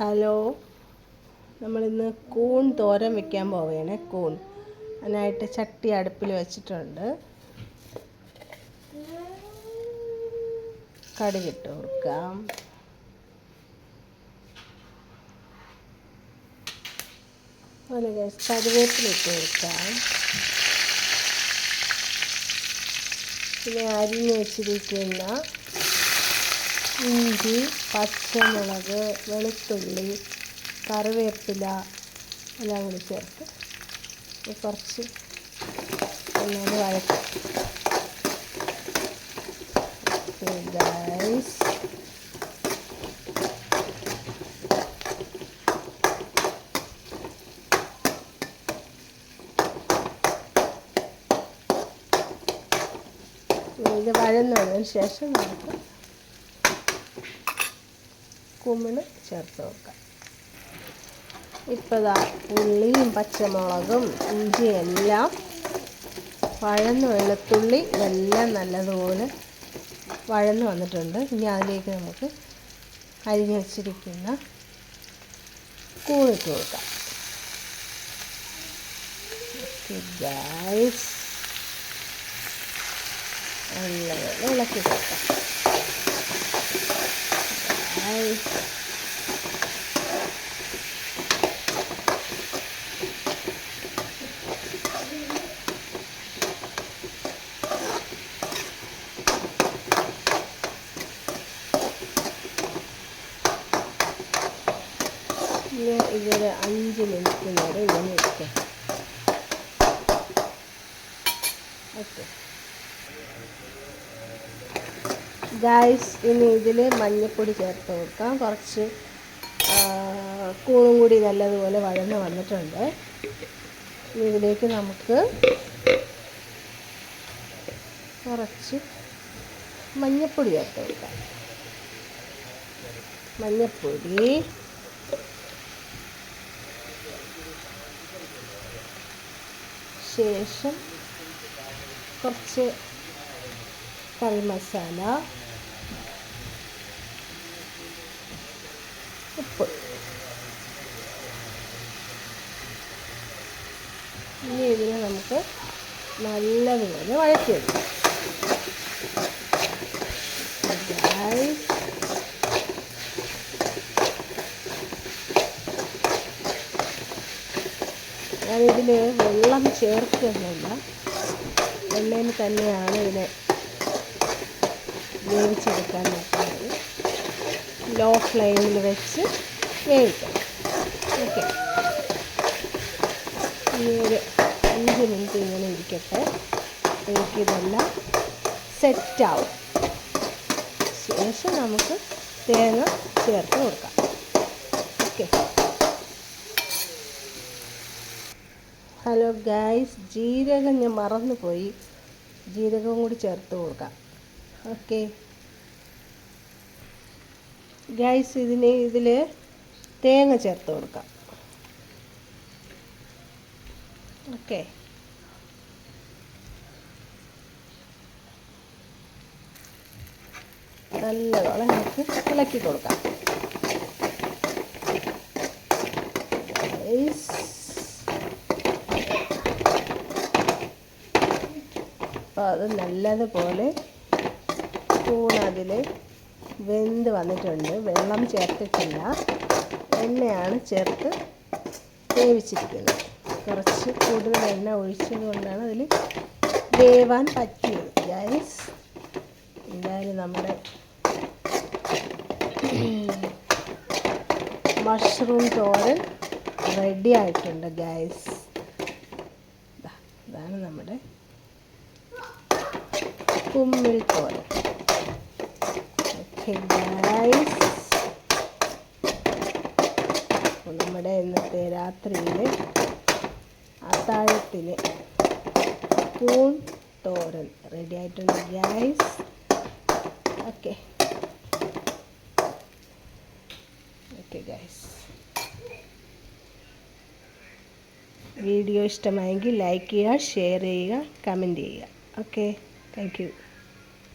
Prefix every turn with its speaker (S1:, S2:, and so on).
S1: Hello. നമ്മളിന്ന് കൂൺ തോരൻ വെക്കാൻ പോവുകയാണ്. കൂൺ. അതിനായിട്ട് ചട്ടി അടുപ്പിൽ വെച്ചിട്ടുണ്ട്. കടുകിട്ട് കൊടുക്കാം. അതുപോലെ കറിവേപ്പിലിട്ട് കൊടുക്കാം. പിന്നെ അരിഞ്ഞ് വെച്ചിരിക്കുന്ന ഇഞ്ചി പച്ചമുളക് വെളുത്തുള്ളി കറിവേപ്പില എല്ലാം കൂടി ചേർത്ത് കുറച്ച് ഒന്നാമത് വഴക്കാം ഗൈസ് ഇത് വഴന്നതിന് ശേഷം നമുക്ക് കുമ്മിണ് ചേർത്ത് വെക്കാം. ഇപ്പോൾ ഉള്ളിയും പച്ചമുളകും ഇഞ്ചിയും എല്ലാം വഴന്ന് വെളുത്തുള്ളി എല്ലാം നല്ലതുപോലെ വഴന്ന് വന്നിട്ടുണ്ട്. ഇനി അതിലേക്ക് നമുക്ക് അരിഞ്ഞ് വെച്ചിരിക്കുന്ന കൂണിട്ട് കൊടുക്കാം. നല്ല നല്ലപോലെ ഇളക്കി കൊടുക്കാം. ഗൈസ് ഇനി ഇതൊരു അഞ്ച് മിനിറ്റ് നേരം ഇങ്ങനെ വെക്കാം ഓക്കെ ഗായ്സ് ഇനി ഇതിൽ മഞ്ഞൾപ്പൊടി ചേർത്ത് കൊടുക്കാം. കുറച്ച് കൂണും കൂടി നല്ലതുപോലെ വഴന്ന് വന്നിട്ടുണ്ട്. ഇതിലേക്ക് നമുക്ക് കുറച്ച് മഞ്ഞൾപ്പൊടി ചേർത്ത് കൊടുക്കാം. മഞ്ഞൾപ്പൊടി ശേഷം കുറച്ച് കറി മസാല ഉപ്പ് ഇനി ഇതിനെ നമുക്ക് നല്ലതുപോലെ വഴറ്റിയെടുക്കാം. ഞാനിതിൽ വെള്ളം ചേർക്കുന്നില്ല എണ്ണയിൽ തന്നെയാണ് ഇതിനെ വേവിച്ചെടുക്കാൻ നോക്കുന്നത് ലോ ഫ്ലെയിമിൽ വെച്ച് വേവിക്കാം. ഓക്കെ. ഈ ഒരു അഞ്ച് മിനിറ്റ് ഇങ്ങനെ ഇരിക്കട്ടെ. എനിക്കിതെല്ലാം സെറ്റാവും. ശേഷം നമുക്ക് തേങ്ങ ചേർത്ത് കൊടുക്കാം. ഓക്കെ. ഹലോ ഗായ്സ് ജീരകം ഞാൻ മറന്നുപോയി. ജീരകവും കൂടി ചേർത്ത് കൊടുക്കാം. ഓക്കെ. ഗായ്സ് ഇതിന് ഇതിൽ തേങ്ങ ചേർത്ത് കൊടുക്കാം. ഓക്കെ നല്ലതോളം നമുക്ക് ഇളക്കി കൊടുക്കാം. അപ്പോൾ അത് നല്ലതുപോലെ സ്പൂണതിൽ വെന്ത് വന്നിട്ടുണ്ട്. വെള്ളം ചേർത്തിട്ടില്ല. എണ്ണയാണ് ചേർത്ത് വേവിച്ചിരിക്കുന്നത്. കുറച്ച് കൂടുതൽ എണ്ണ ഒഴിച്ചത് കൊണ്ടാണ് അതിൽ വേവാൻ പറ്റിയത്. ഗൈസ് എന്തായാലും നമ്മുടെ മഷ്റൂം തോരൻ റെഡി ആയിട്ടുണ്ട് ഗൈസ് ഇതാണ് നമ്മുടെ കുമ്മിൽ തോരൻ. ഓക്കെ ഗൈസ് നമ്മുടെ ഇന്നത്തെ രാത്രിയിൽ അത്താഴത്തിന് കൂൺ തോരൻ. റെഡി ആയിട്ടുണ്ട് guys okay okay guys video ഇഷ്ടമായെങ്കിൽ ലൈക്ക് ചെയ്യുക ഷെയർ ചെയ്യുക കമന്റ് ചെയ്യുക. Okay thank